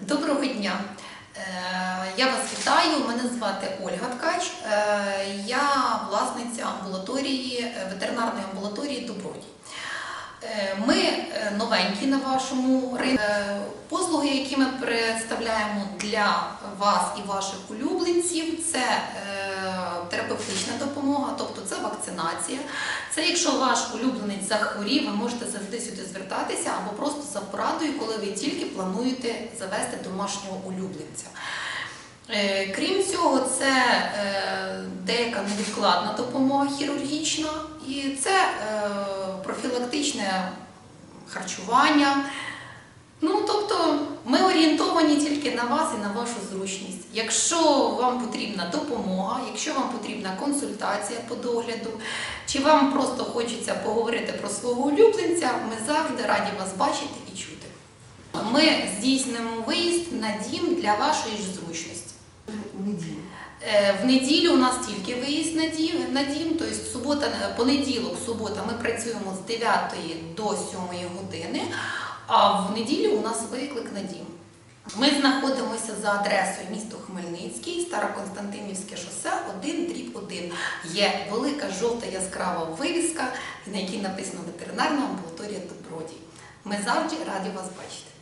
Доброго дня! Е, Я вас вітаю. Мене звати Ольга Ткач. Е, Я власниця амбулаторії, е, ветеринарної амбулаторії Добродій. Ми новенькі на вашому ринку. Послуги, які ми представляємо для вас і ваших улюбленців, це терапевтична допомога, тобто це вакцинація. Це якщо ваш улюбленець захворів, ви можете завжди сюди звертатися або просто за порадою, коли ви тільки плануєте завести домашнього улюбленця. Е, Крім цього, це е, деяка невідкладна допомога хірургічна і це е, профілактичне харчування. Ну, тобто ми орієнтовані тільки на вас і на вашу зручність. Якщо вам потрібна допомога, якщо вам потрібна консультація по догляду, чи вам просто хочеться поговорити про свого улюбленця, ми завжди раді вас бачити і чути. Ми здійснимо виїзд на дім для вашої ж зручності. в неділю. Е, В неділю у нас тільки виїзд на дім, на дім, тобто субота, понеділок, субота ми працюємо з 9 до 7 години, а в неділю у нас виклик на дім. Ми знаходимося за адресою місто Хмельницький, Староконстантинівське шосе 1 дріб 1. Є велика жовта яскрава вивіска, на якій написано ветеринарна амбулаторія Добродій. Ми завжди раді вас бачити.